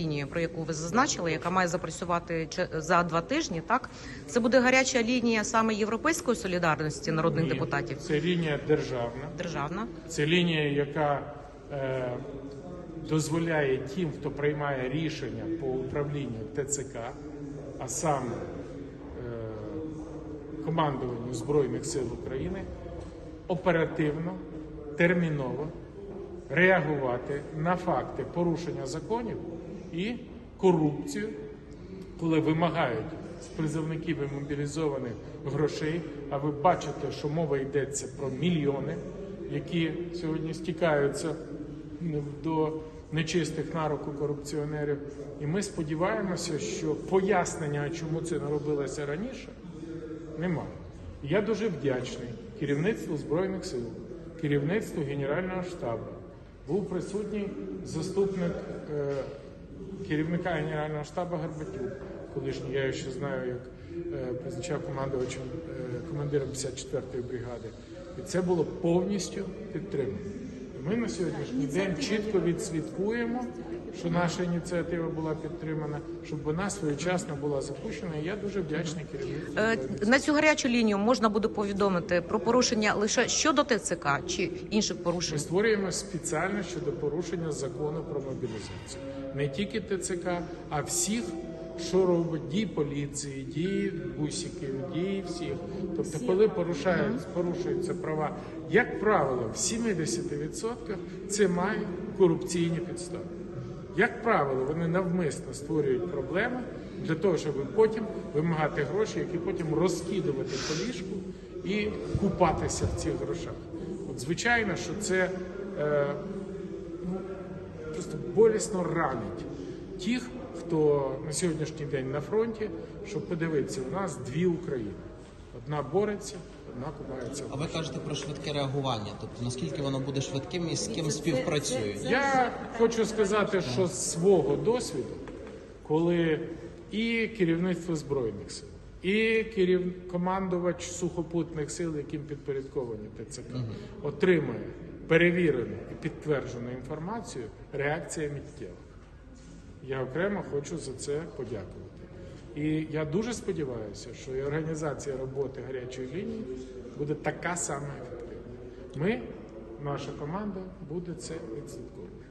лінію, про яку ви зазначили, яка має запрацювати за два тижні. Так це буде гаряча лінія саме європейської солідарності народних Ні, депутатів. Це лінія державна. Державна. Це лінія, яка е, дозволяє тим, хто приймає рішення по управлінню ТЦК, а саме е, командуванню Збройних сил України, оперативно, терміново реагувати на факти порушення законів і корупцію, коли вимагають з призовників і мобілізованих грошей. А ви бачите, що мова йдеться про мільйони, які сьогодні стікаються до нечистих на руку корупціонерів. І ми сподіваємося, що пояснення, чому це не робилося раніше, немає. Я дуже вдячний керівництву Збройних сил, керівництву Генерального штабу. Був присутній заступник е, керівника Генерального штабу Гарбатюк, колишній, я ще знаю, як е, призначав командувачем е, командиром 54-ї бригади. І це було повністю підтримано. І Ми на сьогоднішній день чітко відслідкуємо, що наша ініціатива була підтримана, щоб вона своєчасно була запущена. І я дуже вдячний керівництву. Е. На цю гарячу лінію можна буде повідомити про порушення лише щодо ТЦК чи інших Ми порушень. створюємо спеціально щодо порушення закону про мобілізацію. Не тільки ТЦК, а всіх, що робить дії поліції, дії бусиків, дії всіх. Тобто, коли порушають, порушуються права, як правило, в 70% це має корупційні підстави. Як правило, вони навмисно створюють проблеми для того, щоб потім вимагати гроші, які потім розкидувати по ліжку і купатися в цих грошах. От звичайно, що це е, ну, просто болісно ранить тих, хто на сьогоднішній день на фронті, щоб подивитися, у нас дві України. Одна бореться, одна купається. А ви кажете про швидке реагування. Тобто наскільки воно буде швидким і з ким співпрацюють? Я хочу сказати, що з свого досвіду, коли і керівництво збройних сил, і керів... командувач сухопутних сил, яким підпорядковані ТЦК, отримує перевірену і підтверджену інформацію, реакція миттєва. Я окремо хочу за це подякувати. І я дуже сподіваюся, що і організація роботи гарячої лінії буде така сама ефективна. Ми, наша команда, буде це відслідковувати.